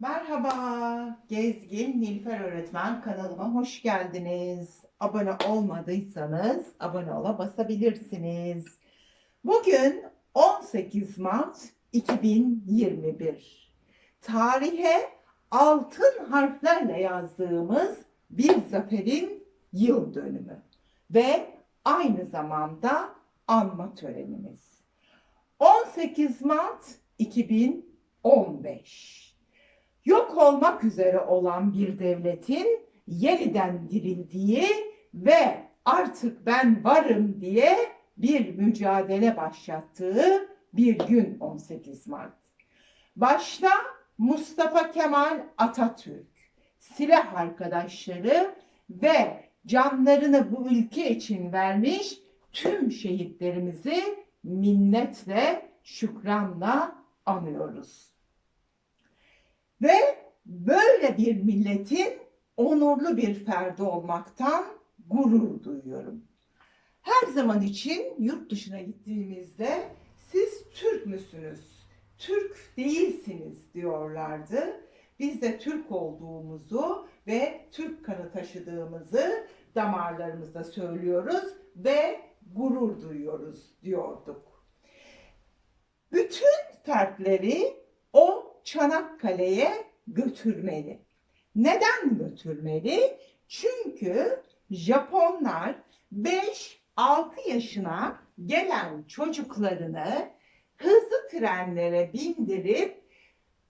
Merhaba, Gezgin Nilüfer Öğretmen kanalıma hoş geldiniz. Abone olmadıysanız abone ola basabilirsiniz. Bugün 18 Mart 2021. Tarihe altın harflerle yazdığımız bir zaferin yıl dönümü ve aynı zamanda anma törenimiz. 18 Mart 2015 yok olmak üzere olan bir devletin yeniden dirildiği ve artık ben varım diye bir mücadele başlattığı bir gün 18 Mart. Başta Mustafa Kemal Atatürk, silah arkadaşları ve canlarını bu ülke için vermiş tüm şehitlerimizi minnetle, şükranla anıyoruz. Ve böyle bir milletin onurlu bir ferdi olmaktan gurur duyuyorum. Her zaman için yurt dışına gittiğimizde siz Türk müsünüz? Türk değilsiniz diyorlardı. Biz de Türk olduğumuzu ve Türk kanı taşıdığımızı damarlarımızda söylüyoruz ve gurur duyuyoruz diyorduk. Bütün fertleri o Çanakkale'ye götürmeli. Neden götürmeli? Çünkü Japonlar 5-6 yaşına gelen çocuklarını hızlı trenlere bindirip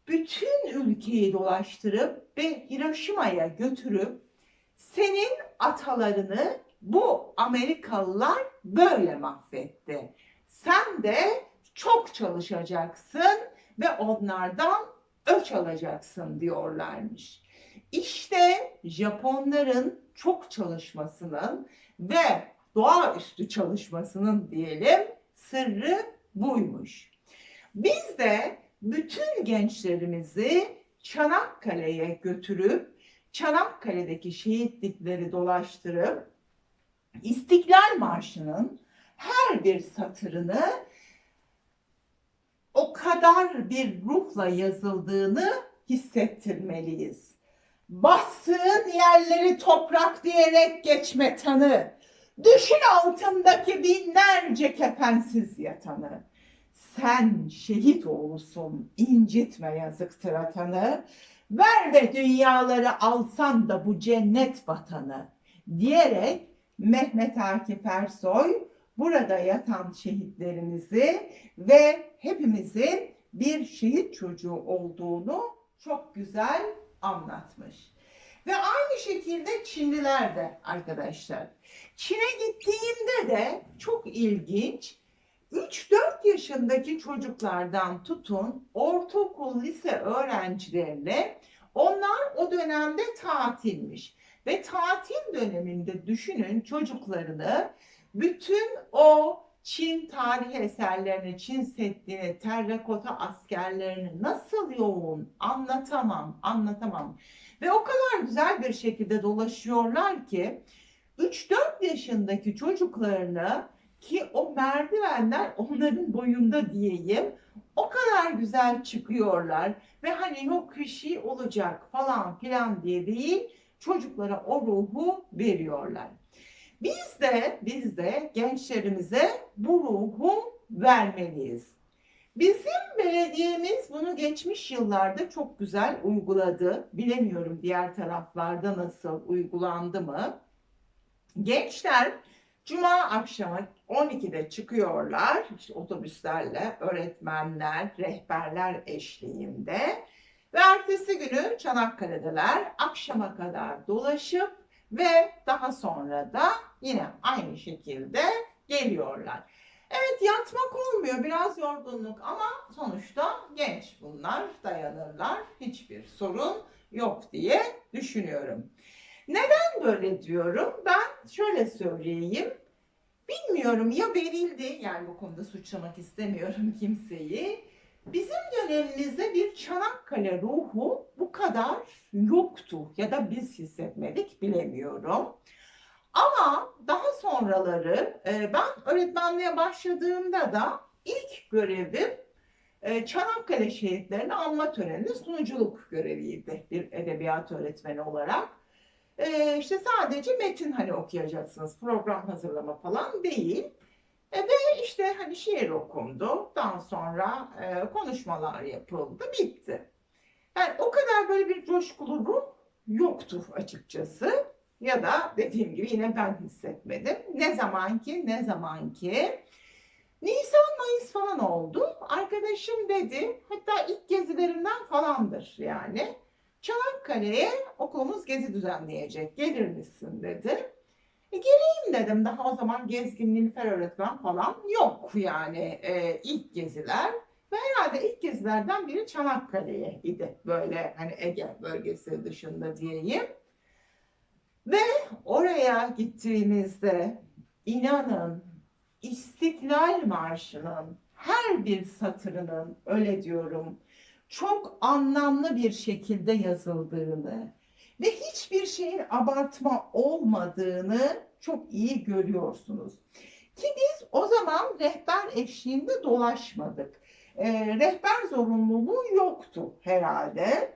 bütün ülkeyi dolaştırıp ve Hiroşima'ya götürüp senin atalarını bu Amerikalılar böyle mahvetti. Sen de çok çalışacaksın ve onlardan öç alacaksın diyorlarmış. İşte Japonların çok çalışmasının ve doğaüstü çalışmasının diyelim sırrı buymuş. Biz de bütün gençlerimizi Çanakkale'ye götürüp Çanakkale'deki şehitlikleri dolaştırıp İstiklal Marşı'nın her bir satırını kadar bir ruhla yazıldığını hissettirmeliyiz. Bassığın yerleri toprak diyerek geçme tanı. Düşün altındaki binlerce kefensiz yatanı. Sen şehit oğlusun, incitme yazıktır atanı. Ver ve dünyaları alsan da bu cennet vatanı diyerek Mehmet Akif Ersoy burada yatan şehitlerimizi ve hepimizin bir şehit çocuğu olduğunu çok güzel anlatmış. Ve aynı şekilde Çinliler de arkadaşlar. Çin'e gittiğimde de çok ilginç 3-4 yaşındaki çocuklardan tutun ortaokul, lise öğrencilerine onlar o dönemde tatilmiş. Ve tatil döneminde düşünün çocuklarını bütün o Çin tarih eserlerini, Çin Seddi'ni, terrakota askerlerini nasıl yoğun anlatamam, anlatamam. Ve o kadar güzel bir şekilde dolaşıyorlar ki 3-4 yaşındaki çocuklarını ki o merdivenler onların boyunda diyeyim o kadar güzel çıkıyorlar ve hani yok bir şey olacak falan filan diye değil çocuklara o ruhu veriyorlar. Biz de biz de gençlerimize bu ruhu vermeliyiz. Bizim belediyemiz bunu geçmiş yıllarda çok güzel uyguladı. Bilemiyorum diğer taraflarda nasıl uygulandı mı? Gençler cuma akşamı 12'de çıkıyorlar işte otobüslerle öğretmenler, rehberler eşliğinde ve ertesi günü Çanakkale'deler akşama kadar dolaşıp ve daha sonra da yine aynı şekilde geliyorlar. Evet yatmak olmuyor biraz yorgunluk ama sonuçta genç bunlar dayanırlar hiçbir sorun yok diye düşünüyorum. Neden böyle diyorum? Ben şöyle söyleyeyim. Bilmiyorum ya verildi yani bu konuda suçlamak istemiyorum kimseyi. Bizim dönemimizde bir Çanakkale ruhu bu kadar yoktu ya da biz hissetmedik bilemiyorum. Ama daha sonraları e, ben öğretmenliğe başladığımda da ilk görevim e, Çanakkale şehitlerini anma töreninde sunuculuk göreviydi bir edebiyat öğretmeni olarak. E, işte sadece metin hani okuyacaksınız, program hazırlama falan değil. E, ve işte hani şiir okundu, daha sonra e, konuşmalar yapıldı, bitti. Yani o kadar böyle bir coşkulu ruh yoktu açıkçası. Ya da dediğim gibi yine ben hissetmedim. Ne zaman ki, ne zaman ki Nisan Mayıs falan oldu. Arkadaşım dedi, hatta ilk gezilerimden falandır yani. Çanakkale'ye okulumuz gezi düzenleyecek, gelir misin dedi. E, geleyim dedim, daha o zaman gezgin Nilüfer öğretmen falan yok yani e, ilk geziler. Ve herhalde ilk gezilerden biri Çanakkale'ye idi. Böyle hani Ege bölgesi dışında diyeyim. Ve oraya gittiğimizde inanın İstiklal Marşı'nın her bir satırının öyle diyorum çok anlamlı bir şekilde yazıldığını ve hiçbir şeyin abartma olmadığını çok iyi görüyorsunuz. Ki biz o zaman rehber eşliğinde dolaşmadık. E, rehber zorunluluğu yoktu herhalde.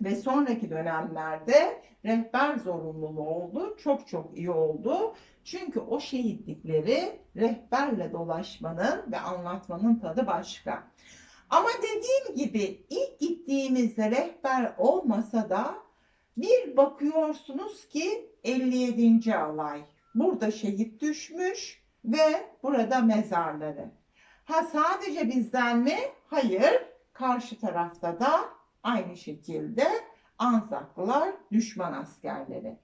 Ve sonraki dönemlerde rehber zorunluluğu oldu. Çok çok iyi oldu. Çünkü o şehitlikleri rehberle dolaşmanın ve anlatmanın tadı başka. Ama dediğim gibi ilk gittiğimizde rehber olmasa da bir bakıyorsunuz ki 57. alay. Burada şehit düşmüş ve burada mezarları. Ha sadece bizden mi? Hayır. Karşı tarafta da aynı şekilde Anzaklılar düşman askerleri.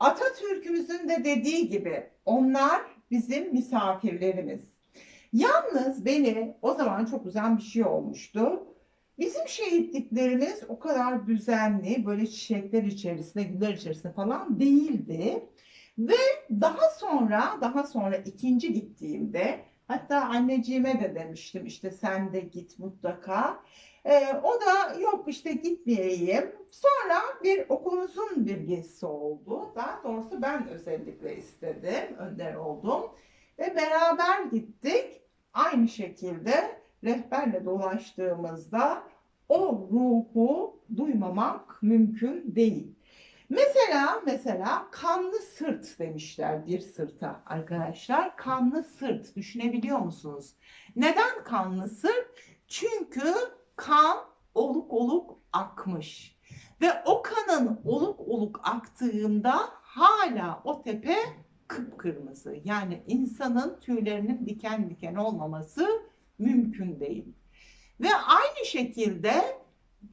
Atatürk'ümüzün de dediği gibi onlar bizim misafirlerimiz. Yalnız beni o zaman çok güzel bir şey olmuştu. Bizim şehitliklerimiz o kadar düzenli, böyle çiçekler içerisinde, güller içerisinde falan değildi. Ve daha sonra, daha sonra ikinci gittiğimde, hatta anneciğime de demiştim işte sen de git mutlaka. Ee, o da yok işte gitmeyeyim. Sonra bir okulumuzun bir gezisi oldu. Daha doğrusu ben özellikle istedim, önder oldum. Ve beraber gittik. Aynı şekilde rehberle dolaştığımızda o ruhu duymamak mümkün değil. Mesela mesela kanlı sırt demişler bir sırta arkadaşlar. Kanlı sırt düşünebiliyor musunuz? Neden kanlı sırt? Çünkü kan oluk oluk akmış. Ve o kanın oluk oluk aktığında hala o tepe kıpkırmızı. Yani insanın tüylerinin diken diken olmaması mümkün değil. Ve aynı şekilde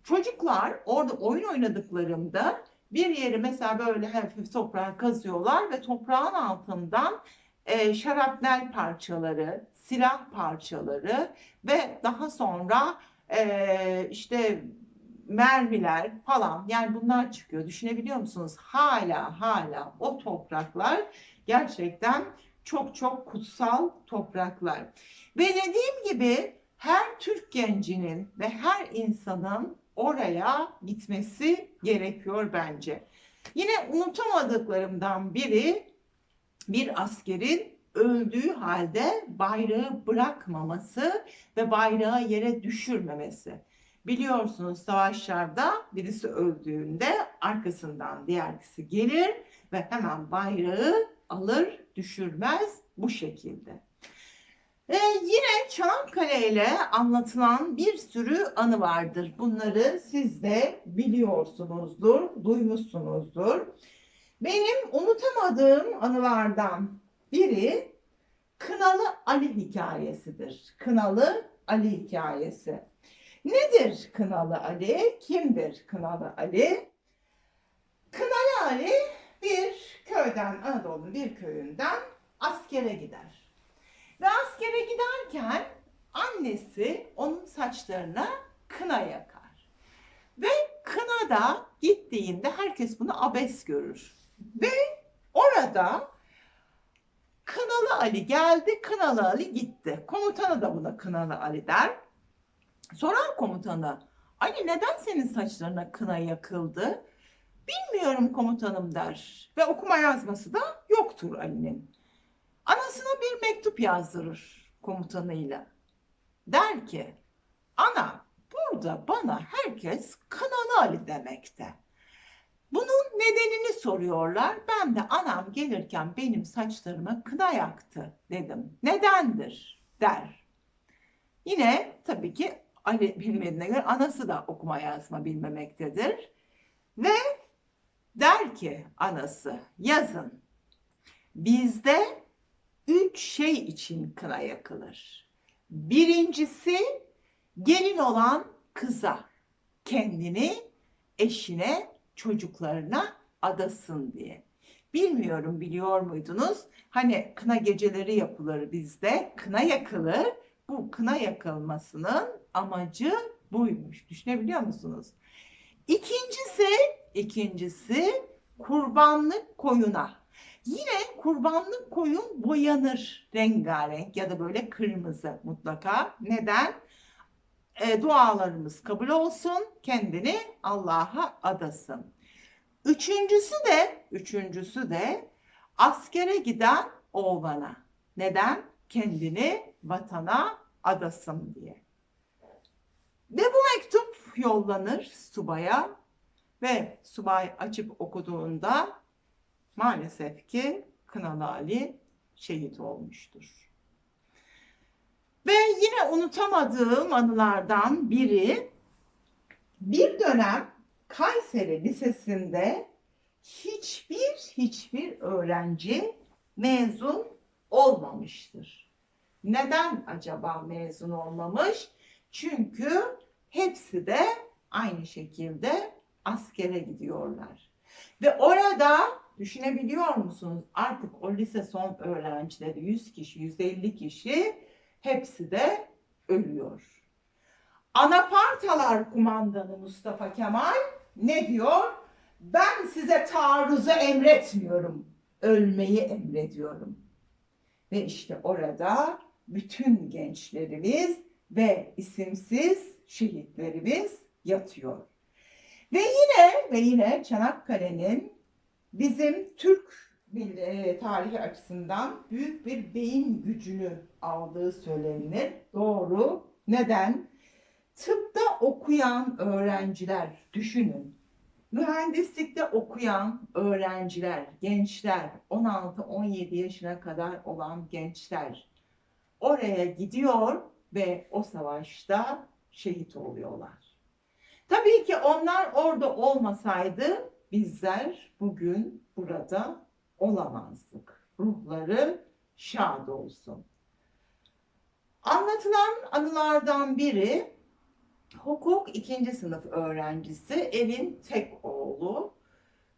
çocuklar orada oyun oynadıklarında bir yeri mesela böyle hafif toprağa kazıyorlar ve toprağın altından e, şarapnel parçaları, silah parçaları ve daha sonra e, işte mermiler falan yani bunlar çıkıyor. Düşünebiliyor musunuz? Hala hala o topraklar gerçekten çok çok kutsal topraklar. Ve dediğim gibi her Türk gencinin ve her insanın oraya gitmesi gerekiyor bence. Yine unutamadıklarımdan biri bir askerin öldüğü halde bayrağı bırakmaması ve bayrağı yere düşürmemesi. Biliyorsunuz savaşlarda birisi öldüğünde arkasından diğerisi gelir ve hemen bayrağı alır düşürmez bu şekilde. Ee, yine Çanakkale ile anlatılan bir sürü anı vardır. Bunları siz de biliyorsunuzdur, duymuşsunuzdur. Benim unutamadığım anılardan biri Kınalı Ali hikayesidir. Kınalı Ali hikayesi. Nedir Kınalı Ali? Kimdir Kınalı Ali? Kınalı Ali bir köyden, Anadolu'nun bir köyünden askere gider. Ve askere giderken annesi onun saçlarına kına yakar. Ve kınada gittiğinde herkes bunu abes görür. Ve orada Kınalı Ali geldi, Kınalı Ali gitti. Komutanı da buna Kınalı Ali der. Sorar komutanı, Ali neden senin saçlarına kına yakıldı? Bilmiyorum komutanım der. Ve okuma yazması da yoktur Ali'nin. Anasına bir mektup yazdırır komutanıyla. Der ki, ana burada bana herkes Kınalı Ali demekte. Bunun nedenini soruyorlar. Ben de anam gelirken benim saçlarıma kına yaktı dedim. Nedendir der. Yine tabii ki Ali bilmediğine göre anası da okuma yazma bilmemektedir. Ve der ki anası yazın bizde üç şey için kına yakılır. Birincisi gelin olan kıza kendini eşine çocuklarına adasın diye. Bilmiyorum biliyor muydunuz? Hani kına geceleri yapılır bizde. Kına yakılır. Bu kına yakılmasının amacı buymuş. Düşünebiliyor musunuz? İkincisi, ikincisi kurbanlık koyuna. Yine kurbanlık koyun boyanır rengarenk ya da böyle kırmızı mutlaka. Neden? E, dualarımız kabul olsun, kendini Allah'a adasın. Üçüncüsü de, üçüncüsü de askere giden oğlana. Neden? Kendini vatana adasın diye. Ve bu mektup yollanır subaya ve subay açıp okuduğunda maalesef ki Kınalı Ali şehit olmuştur. Ve yine unutamadığım anılardan biri bir dönem Kayseri Lisesi'nde hiçbir hiçbir öğrenci mezun olmamıştır. Neden acaba mezun olmamış? Çünkü hepsi de aynı şekilde askere gidiyorlar. Ve orada düşünebiliyor musunuz? Artık o lise son öğrencileri 100 kişi, 150 kişi hepsi de ölüyor. Anapartalar kumandanı Mustafa Kemal ne diyor? Ben size taarruzu emretmiyorum. Ölmeyi emrediyorum. Ve işte orada bütün gençlerimiz ve isimsiz şehitlerimiz yatıyor. Ve yine ve yine Çanakkale'nin bizim Türk e, tarihi açısından büyük bir beyin gücünü aldığı söylenir. Doğru. Neden? Tıpta okuyan öğrenciler düşünün. Mühendislikte okuyan öğrenciler, gençler, 16-17 yaşına kadar olan gençler oraya gidiyor ve o savaşta şehit oluyorlar. Tabii ki onlar orada olmasaydı bizler bugün burada olamazdık. Ruhları şad olsun. Anlatılan anılardan biri hukuk ikinci sınıf öğrencisi evin tek oğlu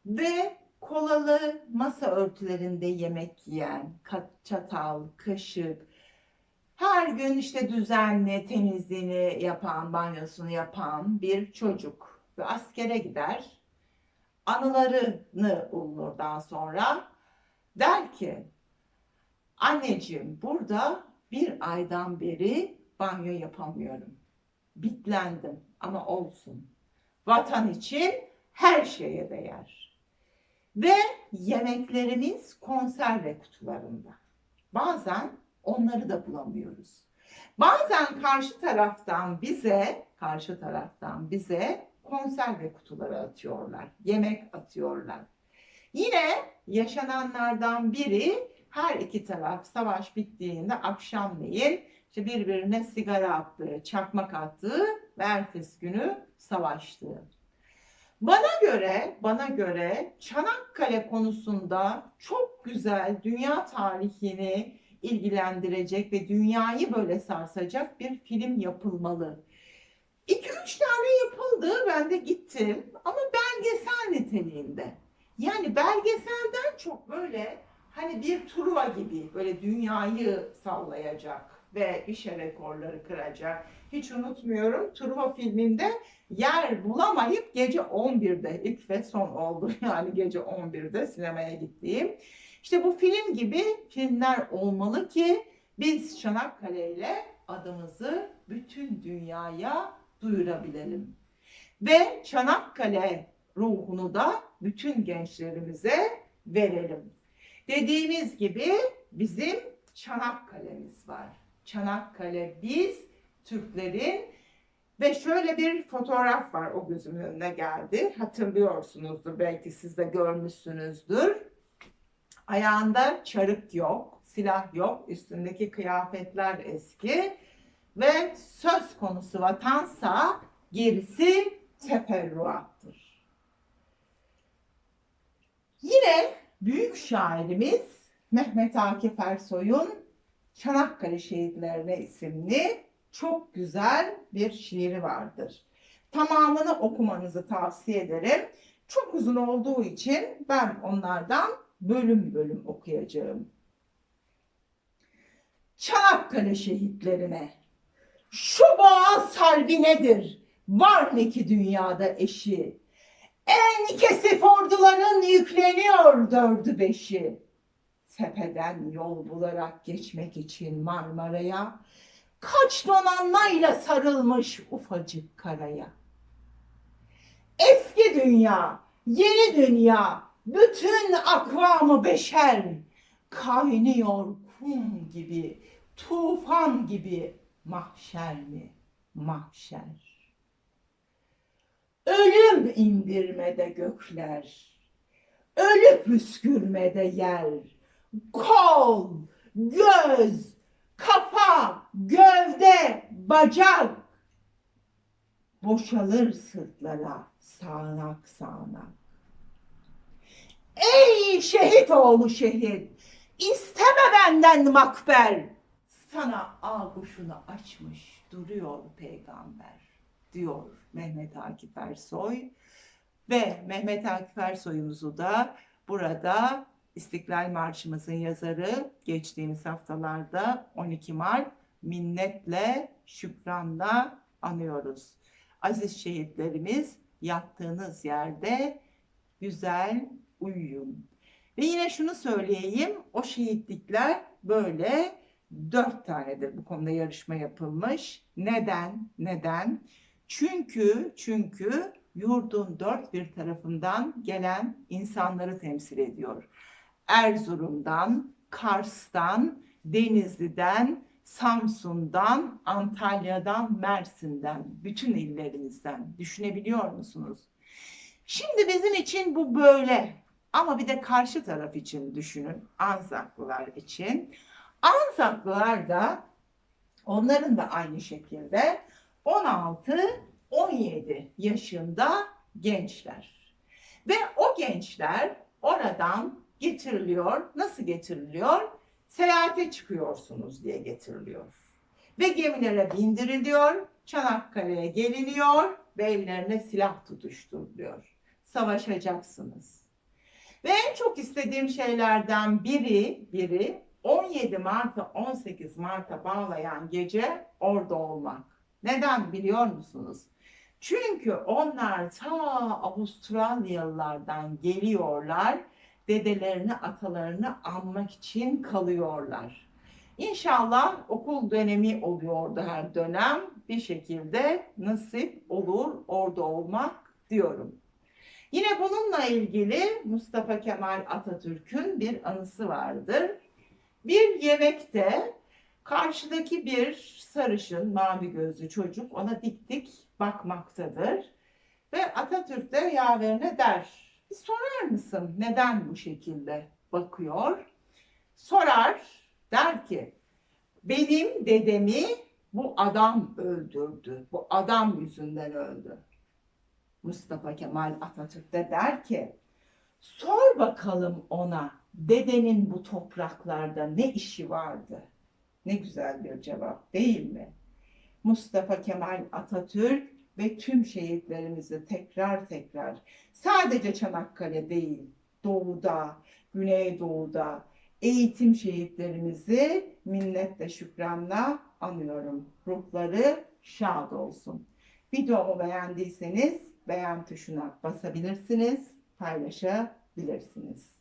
ve kolalı masa örtülerinde yemek yiyen, çatal, kaşık, her gün işte düzenli temizliğini yapan, banyosunu yapan bir çocuk ve askere gider. Anılarını bulunur daha sonra. Der ki, anneciğim burada bir aydan beri banyo yapamıyorum. Bitlendim ama olsun. Vatan için her şeye değer. Ve yemeklerimiz konserve kutularında. Bazen onları da bulamıyoruz. Bazen karşı taraftan bize, karşı taraftan bize konserve kutuları atıyorlar, yemek atıyorlar. Yine yaşananlardan biri her iki taraf savaş bittiğinde akşamleyin işte birbirine sigara attığı, çakmak attığı ve ertesi günü savaştığı. Bana göre, bana göre Çanakkale konusunda çok güzel dünya tarihini ilgilendirecek ve dünyayı böyle sarsacak bir film yapılmalı. 2-3 tane ben de gittim ama belgesel niteliğinde. Yani belgeselden çok böyle hani bir turva gibi böyle dünyayı sallayacak ve işe rekorları kıracak. Hiç unutmuyorum Truva filminde yer bulamayıp gece 11'de ilk ve son oldu yani gece 11'de sinemaya gittiğim. İşte bu film gibi filmler olmalı ki biz Çanakkale ile adımızı bütün dünyaya duyurabilelim. Ve Çanakkale ruhunu da bütün gençlerimize verelim. Dediğimiz gibi bizim Çanakkale'miz var. Çanakkale biz Türklerin Ve şöyle bir fotoğraf var o gözümün önüne geldi. Hatırlıyorsunuzdur belki siz de görmüşsünüzdür. Ayağında çarık yok, silah yok, üstündeki kıyafetler eski ve söz konusu vatansa gerisi teferruattır. Yine büyük şairimiz Mehmet Akif Ersoy'un Çanakkale Şehitlerine isimli çok güzel bir şiiri vardır. Tamamını okumanızı tavsiye ederim. Çok uzun olduğu için ben onlardan bölüm bölüm okuyacağım. Çanakkale şehitlerine şu boğaz harbi nedir? Var mı ki dünyada eşi? En kesif orduların yükleniyor dördü beşi. Tepeden yol bularak geçmek için Marmara'ya kaç donanmayla sarılmış ufacık karaya. Eski dünya, yeni dünya, bütün akvamı beşer kaynıyor kum gibi, tufan gibi mahşer mi? Mahşer. Ölüm indirmede gökler, ölü püskürmede yer, kol, göz, kafa, gövde, bacak boşalır sırtlara sağanak sağanak. Ey şehit oğlu şehit, isteme benden makber. Sana ağuşunu açmış duruyor peygamber diyor Mehmet Akif Ersoy. Ve Mehmet Akif Ersoy'umuzu da burada İstiklal Marşımızın yazarı geçtiğimiz haftalarda 12 Mart minnetle, şükranla anıyoruz. Aziz şehitlerimiz yattığınız yerde güzel uyuyun. Ve yine şunu söyleyeyim, o şehitlikler böyle dört tanedir bu konuda yarışma yapılmış. Neden? Neden? Çünkü, çünkü yurdun dört bir tarafından gelen insanları temsil ediyor. Erzurum'dan, Kars'tan, Denizli'den, Samsun'dan, Antalya'dan, Mersin'den, bütün illerimizden düşünebiliyor musunuz? Şimdi bizim için bu böyle ama bir de karşı taraf için düşünün, Anzaklılar için. Anzaklılar da onların da aynı şekilde 16-17 yaşında gençler. Ve o gençler oradan getiriliyor. Nasıl getiriliyor? Seyahate çıkıyorsunuz diye getiriliyor. Ve gemilere bindiriliyor. Çanakkale'ye geliniyor ve ellerine silah tutuşturuluyor. Savaşacaksınız. Ve en çok istediğim şeylerden biri, biri 17 Mart'a 18 Mart'a bağlayan gece orada olmak. Neden biliyor musunuz? Çünkü onlar ta Avustralyalılardan geliyorlar, dedelerini, atalarını anmak için kalıyorlar. İnşallah okul dönemi oluyordu her dönem. Bir şekilde nasip olur orada olmak diyorum. Yine bununla ilgili Mustafa Kemal Atatürk'ün bir anısı vardır. Bir yemekte karşıdaki bir sarışın mavi gözlü çocuk ona dik dik bakmaktadır. Ve Atatürk de yaverine der, bir sorar mısın neden bu şekilde bakıyor? Sorar, der ki, benim dedemi bu adam öldürdü, bu adam yüzünden öldü. Mustafa Kemal Atatürk de der ki, sor bakalım ona dedenin bu topraklarda ne işi vardı? Ne güzel bir cevap değil mi? Mustafa Kemal Atatürk ve tüm şehitlerimizi tekrar tekrar sadece Çanakkale değil, Doğu'da, Güneydoğu'da eğitim şehitlerimizi minnetle şükranla anıyorum. Ruhları şad olsun. Videomu beğendiyseniz beğen tuşuna basabilirsiniz, paylaşabilirsiniz.